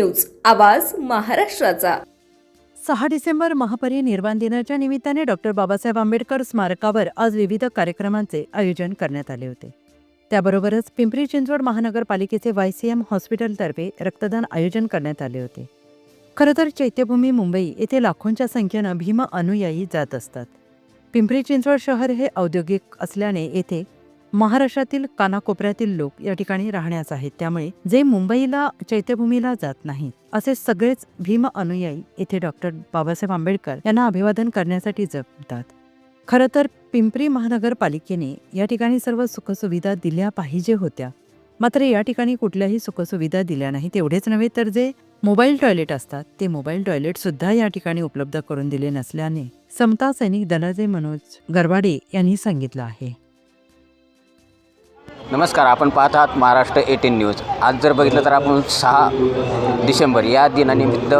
News आवाज महाराष्ट्राचा. सहा डिसेंबर महापरिनिर्वाण दिनाच्या निमित्ताने डॉक्टर बाबासाहेब आंबेडकर स्मारकावर आज विविध कार्यक्रमांचे आयोजन करण्यात आले होते. त्याबरोबरच पिंपरी चिंचवड महानगरपालिकेचे वाय सी एम हॉस्पिटलतर्फे रक्तदान आयोजन करण्यात आले होते. खरं तर चैत्यभूमी मुंबई येथे लाखोंच्या संख्येनं भीम अनुयायी जात असतात. पिंपरी चिंचवड शहर हे औद्योगिक असल्याने येथे महाराष्ट्रातील कानाकोपऱ्यातील लोक या ठिकाणी राहण्यास आहेत. त्यामुळे जे मुंबईला चैत्यभूमीला जात नाहीत असे सगळेच भीम अनुयायी येथे डॉक्टर बाबासाहेब आंबेडकर यांना अभिवादन करण्यासाठी जपतात. खरं तर पिंपरी महानगरपालिकेने या ठिकाणी सर्व सुखसुविधा दिल्या पाहिजे होत्या. मात्र या ठिकाणी कुठल्याही सुखसुविधा दिल्या नाहीत. एवढेच नव्हे तर जे मोबाईल टॉयलेट असतात ते मोबाईल टॉयलेट सुद्धा या ठिकाणी उपलब्ध करून दिले नसल्याने समता सैनिक दलाचे मनोज गरवाडे यांनी सांगितलं आहे. नमस्कार आपण पाहत आहात महाराष्ट्र एटीन न्यूज. आज जर बघितलं तर आपण सहा डिसेंबर या दिनानिमित्त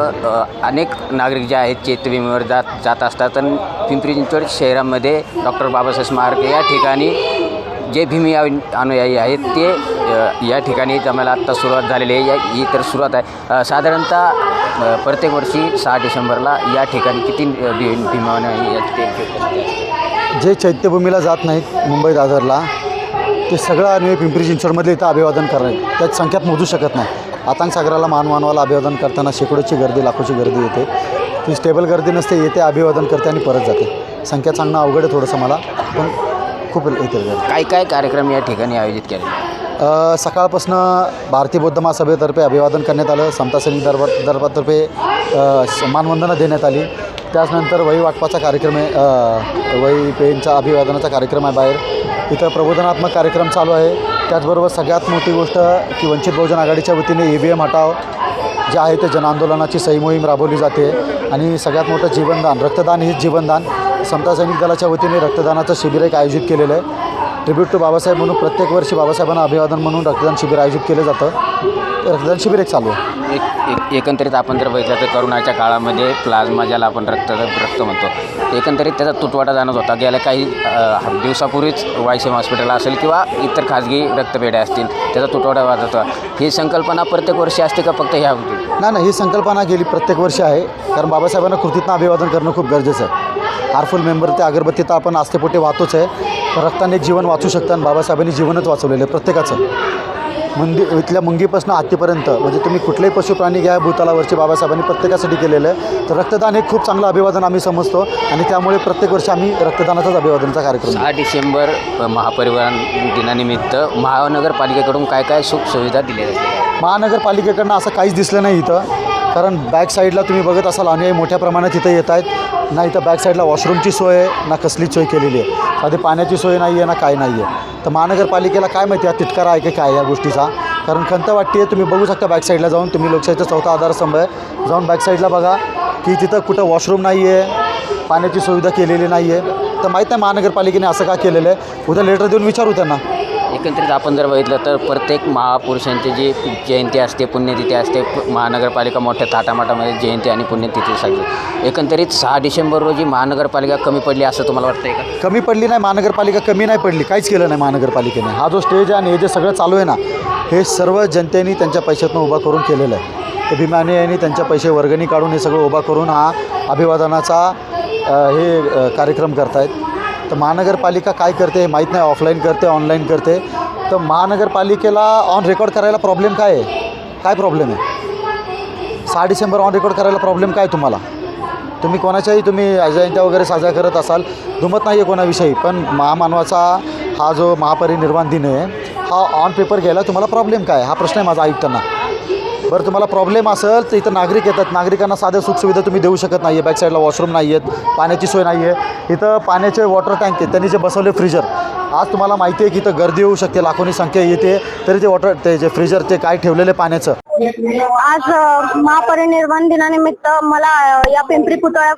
अनेक नागरिक जे आहेत चेतविमेवर जात जात असतात. आणि पिंपरी चिंचवड शहरामध्ये डॉक्टर बाबासाहेब स्मारक या ठिकाणी जे भीमी अनु- अनुयायी आहेत ते या ठिकाणी जमायला आत्ता सुरुवात झालेली आहे. या ही तर सुरुवात आहे. साधारणतः प्रत्येक वर्षी सहा डिसेंबरला या ठिकाणी किती भी भीमा अनुयायी आहेत ते? जे चैत्यभूमीला जात नाहीत मुंबई दादरला ते सगळं आम्ही पिंपरी चिंचवडमधले इथं अभिवादन करणार त्यात संख्यात मोजू शकत नाही. आतांग सागराला मानवानवाला अभिवादन करताना शेकडोची गर्दी लाखोची गर्दी येते. ती स्टेबल गर्दी नसते येते अभिवादन करते आणि परत जाते. संख्या सांगणं अवघड आहे थोडंसं मला पण खूप येते काय काय कार्यक्रम या ठिकाणी आयोजित केले? सकाळपासनं भारतीय बौद्ध महासभेतर्फे अभिवादन करण्यात आलं. समता सैनिक दरबार दरबारतर्फे मानवंदना देण्यात आली. त्याचनंतर वही वाटपाचा कार्यक्रम आहे. वही पेनचा अभिवादनाचा कार्यक्रम आहे बाहेर. इथं प्रबोधनात्मक कार्यक्रम चालू आहे. त्याचबरोबर सगळ्यात मोठी गोष्ट की वंचित बहुजन आघाडीच्या वतीने ई व्ही एम हटाव जे आहे ते जनआंदोलनाची सही मोहीम राबवली जाते. आणि सगळ्यात मोठं जीवनदान रक्तदान हेच जीवनदान समता सैनिक दलाच्या वतीने रक्तदानाचं शिबिर एक आयोजित केलेलं आहे. ट्रिब्यूट टू बाबासाहेब म्हणून प्रत्येक वर्षी बाबासाहेबांना अभिवादन म्हणून रक्तदान शिबिर आयोजित केलं जातं. रक्तदान शिबिर एक चालू आहे. एक एक एकंदरीत आपण जर बघितलं तर करोनाच्या काळामध्ये प्लाझ्मा ज्याला आपण रक्त रक्त म्हणतो. एकंदरीत त्याचा तुटवाटा जाणवत होता. गेल्या काही दिवसापूर्वीच वायसीएम हॉस्पिटल असेल किंवा इतर खाजगी रक्तपेढ्या असतील त्याचा तुटवाटा वाजत होता. ही संकल्पना प्रत्येक वर्षी असते का फक्त ह्या नाही नाही ही संकल्पना गेली प्रत्येक वर्षी आहे. कारण बाबासाहेबांना कृतीतनं अभिवादन करणं खूप गरजेचं आहे. हारफुल मेंबर ते अगरबत्ती तर आपण आस्थेपोटे वाहतोच आहे. पण रक्ताने जीवन वाचू शकतं आणि बाबासाहेबांनी जीवनच वाचवलेलं आहे प्रत्येकाचं. मुंगी इथल्या मुंगीपासून हत्तीपर्यंत म्हणजे तुम्ही कुठलेही पशु प्राणी घ्या भूतालावरचे बाबासाहेबांनी प्रत्येकासाठी केलेलं आहे. तर रक्तदान हे खूप चांगलं अभिवादन आम्ही समजतो आणि त्यामुळे प्रत्येक वर्षी आम्ही रक्तदानाचाच अभिवादनाचा कार्यक्रम सहा डिसेंबर महापरिवहन दिनानिमित्त महानगरपालिकेकडून काय काय सुखसुविधा दिल्या जातात? महानगरपालिकेकडनं असं काहीच दिसलं नाही इथं. कारण बॅक साईडला तुम्ही बघत असाल अनुयायी मोठ्या प्रमाणात इथं येत आहेत. ना इथं बॅक साईडला वॉशरूमची सोय आहे ना कसलीच सोय केलेली आहे. साधी पाण्याची सोय नाही आहे ना काय नाही आहे. तर महानगरपालिकेला काय माहिती आहे तिटकारा आहे की काय या गोष्टीचा? कारण खंत वाटते तुम्ही बघू शकता बॅक साईडला जाऊन. तुम्ही लोकशाहीचा चौथा आधारस्तंभ आहे. जाऊन बॅक साईडला बघा की तिथं कुठं वॉशरूम नाही आहे पाण्याची सुविधा केलेली नाही आहे. तर माहीत नाही महानगरपालिकेने असं का केलेलं आहे. उद्या लेटर देऊन विचारू त्यांना. एकंदरीत आपण जर बघितलं तर प्रत्येक महापुरुषांची जी जयंती असते पुण्यतिथी असते महानगरपालिका मोठ्या थाटामाटामध्ये जयंती आणि पुण्यतिथी साजरी. एकंदरीत सहा डिसेंबर रोजी महानगरपालिका कमी पडली असं तुम्हाला वाटतंय का? कमी पडली नाही महानगरपालिका कमी नाही पडली काहीच केलं नाही महानगरपालिकेने. हा जो स्टेज आहे आणि हे जे सगळं चालू आहे ना हे सर्व जनतेने त्यांच्या पैशातून उभा करून केलेलं आहे. ते यांनी त्यांच्या पैसे वर्गणी काढून हे सगळं उभा करून हा अभिवादनाचा हे कार्यक्रम करतायत. तर महानगरपालिका काय करते हे माहीत नाही ऑफलाईन करते ऑनलाईन करते. तर महानगरपालिकेला ऑन रेकॉर्ड करायला प्रॉब्लेम काय आहे? काय प्रॉब्लेम आहे? सहा डिसेंबर ऑन रेकॉर्ड करायला प्रॉब्लेम काय तुम्हाला? तुम्ही कोणाच्याही तुम्ही जयंत्या वगैरे साजरा करत असाल दुमत नाही आहे कोणाविषयी पण महामानवाचा हा जो महापरिनिर्वाण दिन आहे हा ऑन पेपर घ्यायला तुम्हाला प्रॉब्लेम काय हा प्रश्न आहे माझा आयुक्तांना. बरं तुम्हाला प्रॉब्लेम असेल तर इथं नागरिक येतात. नागरिकांना साध्या सुखसुविधा तुम्ही देऊ शकत नाही आहे बॅक साईडला वॉशरूम नाही आहेत पाण्याची सोय नाही आहे इथं पाण्याचे वॉटर टँक आहेत. त्यांनी जे बसवले फ्रीजर आज तुम्हाला माहिती आहे की इथं गर्दी होऊ शकते. लाखोनी संख्या येते. तरी ते वॉटर ते जे फ्रीजर ते काय ठेवलेले पाण्याचं? आज महापरिनिर्वाण दिनानिमित्त मला या पिंपरी पुतळ्या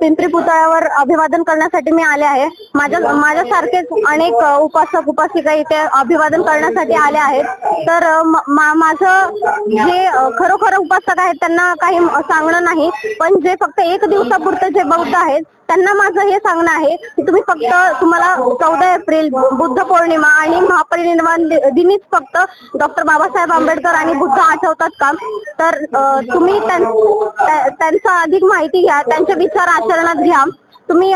पिंपरी पुतळ्यावर अभिवादन करण्यासाठी मी आले आहे. माझ्या माझ्यासारखेच अनेक उपासक उपासिका इथे अभिवादन करण्यासाठी आले आहेत. तर माझं जे खरोखर उपासक आहेत त्यांना काही सांगणं नाही. पण जे फक्त एक दिवसापुरतं जे बौद्ध आहेत त्यांना माझं हे सांगणं आहे की तुम्ही फक्त तुम्हाला चौदा एप्रिल बुद्ध पौर्णिमा आणि महापरिनिर्वाण दिनीच फक्त डॉक्टर बाबासाहेब आंबेडकर आणि बुद्ध आठवतात का? तर तुम्ही त्यांचा अधिक माहिती घ्या त्यांचे विचार आचरणात घ्या. तुम्ही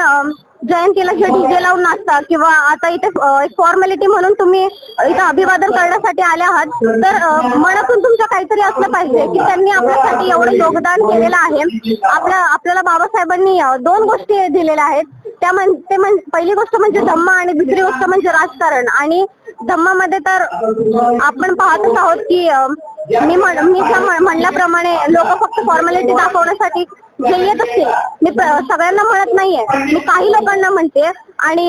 जयंतीला जे डीजे लावून नाचता किंवा आता इथे एक फॉर्मॅलिटी म्हणून तुम्ही इथं अभिवादन करण्यासाठी आले आहात तर मनातून तुमचं काहीतरी असलं पाहिजे की त्यांनी आपल्यासाठी एवढं योगदान केलेलं आहे. आपल्या आपल्याला बाबासाहेबांनी दोन गोष्टी दिलेल्या आहेत. त्या म्हणते पहिली गोष्ट म्हणजे धम्म आणि दुसरी गोष्ट म्हणजे राजकारण. आणि धम्मामध्ये तर आपण पाहतच आहोत की मी मी म्हणल्याप्रमाणे लोक फक्त फॉर्मॅलिटी दाखवण्यासाठी जे येत असतील. मी सगळ्यांना म्हणत नाहीये. मी काही लोकांना म्हणते. आणि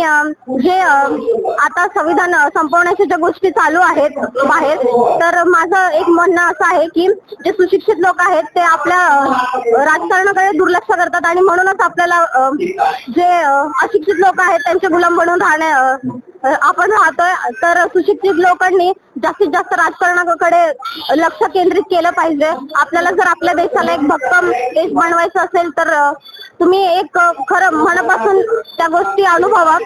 जे आता संविधान संपवण्याच्या ज्या गोष्टी चालू आहेत बाहेर तर माझं एक म्हणणं असं आहे की जे सुशिक्षित लोक आहेत ते आपल्या राजकारणाकडे दुर्लक्ष करतात. आणि म्हणूनच आपल्याला जे अशिक्षित लोक आहेत त्यांचे गुलाम बनून राहण्या आपण राहतोय तर सुशिक्षित लोकांनी जास्तीत जास्त राजकारणाकडे लक्ष केंद्रित केलं पाहिजे. आपल्याला जर आपल्या देशाला एक भक्कम देश बनवायचं असेल तर तुम्ही एक खरं मनापासून त्या गोष्टी अनुभवा.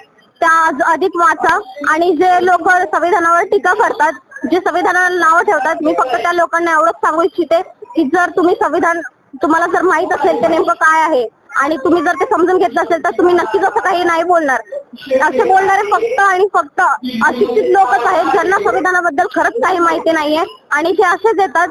त्या अधिक वाचा. आणि जे लोक संविधानावर टीका करतात जे संविधानाला नावं ठेवतात मी फक्त त्या लोकांना एवढंच सांगू इच्छिते की जर तुम्ही संविधान तुम्हाला जर माहीत असेल ते नेमकं काय आहे आणि तुम्ही जर ते समजून घेतलं असेल तर तुम्ही नक्कीच असं काही नाही बोलणार. असे बोलणारे फक्त आणि फक्त अशिक्षित लोकच आहेत ज्यांना संविधानाबद्दल खरंच काही माहिती नाहीये. आणि ते असेच येतात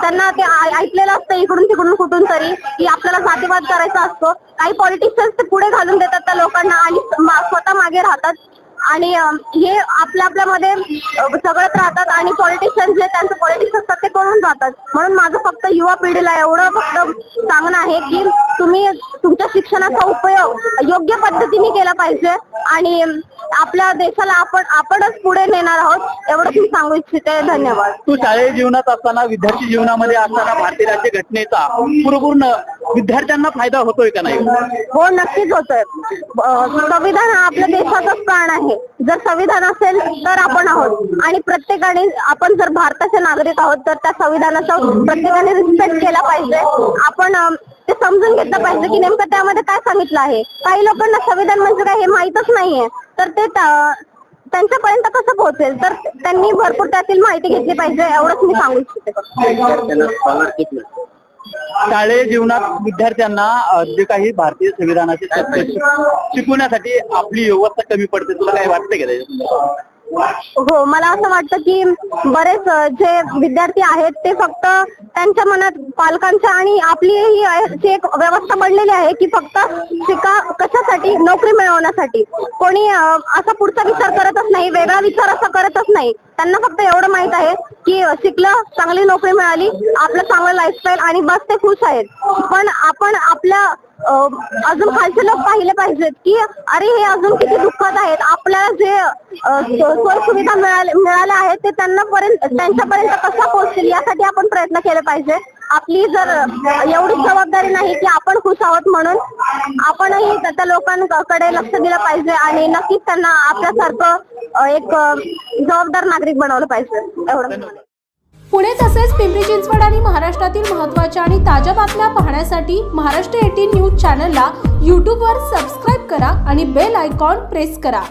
त्यांना ते ऐकलेलं असतं इकडून तिकडून कुठून तरी की आपल्याला जातीवाद करायचा असतो. काही पॉलिटिशियन्स ते पुढे घालून देतात त्या लोकांना आणि स्वतः मागे राहतात. आणि हे आपल्या आपल्यामध्ये अं, सगळत राहतात. आणि पॉलिटिशियन्स जे त्यांचं पॉलिटिक्स असतात ते करून राहतात म्हणून माझं फक्त युवा पिढीला एवढं फक्त सांगणं आहे की तुम्ही तुमच्या शिक्षणाचा उपयोग योग्य पद्धतीने केला पाहिजे. आणि आपल्या देशाला आपण आपणच पुढे नेणार आहोत एवढं मी सांगू इच्छिते. धन्यवाद. तू शालेय जीवनात असताना विद्यार्थी जीवनामध्ये असताना भारतीय राज्य घटनेचा पूर्ण विद्यार्थ्यांना फायदा होतोय का नाही? हो नक्कीच होतोय. संविधान हा आपल्या देशाचाच प्राण आहे. जर संविधान असेल तर आपण आहोत. आणि प्रत्येकाने आपण जर भारताचे नागरिक आहोत तर त्या संविधानाचा प्रत्येकाने रिस्पेक्ट केला पाहिजे. आपण ते समजून घेतलं पाहिजे की नेमकं त्यामध्ये काय सांगितलं आहे. काही लोकांना संविधान म्हणजे काय हे माहीतच नाहीये. तर ते त्या- त्यांच्यापर्यंत कसं पोहोचेल? तर त्यांनी भरपूर त्यातील माहिती घेतली पाहिजे. एवढंच मी सांगू इच्छिते. शालेय जीवनात विद्यार्थ्यांना जे काही भारतीय संविधानाचे शिकवण्यासाठी आपली व्यवस्था कमी पडते तुला काय वाटतंय का त्याच्यात? हो मला असं वाटतं की बरेच अ, जे विद्यार्थी आहेत ते फक्त त्यांच्या मनात पालकांच्या आणि आपली ही अशी एक व्यवस्था पडलेली आहे की फक्त शिक- कशासाठी नोकरी मिळवण्यासाठी. कोणी असा पुढचा विचार करतच नाही वेगळा विचार असा करतच नाही. त्यांना फक्त एवढं माहीत आहे की शिकलं चांगली नोकरी मिळाली आपलं चांगलं लाईफस्टाईल आणि बस ते खुश आहेत. पण आपण आपल्या अजून खालचे लोक पाहिले पाहिजेत की अरे हे अजून किती दुःखात आहेत. आपल्याला जे सोय सुविधा मिळाल्या आहेत ते त्यांना पर्यंत त्यांच्यापर्यंत कसा पोहोचतील यासाठी आपण प्रयत्न केले पाहिजे. आपली जर एवढी जबाबदारी नाही की आपण खुश आहोत म्हणून आपणही त्या लोकांकडे लक्ष दिलं पाहिजे आणि नक्कीच त्यांना आपल्यासारखं एक जबाबदार नागरिक बनवलं पाहिजे. एवढं. पुणे तसेच पिंपरी चिंचवड आणि महाराष्ट्रातील महत्त्वाच्या आणि ताज्या बातम्या पाहण्यासाठी महाराष्ट्र एटीन न्यूज चॅनलला यूट्यूबवर सबस्क्राईब करा आणि बेल आयकॉन प्रेस करा.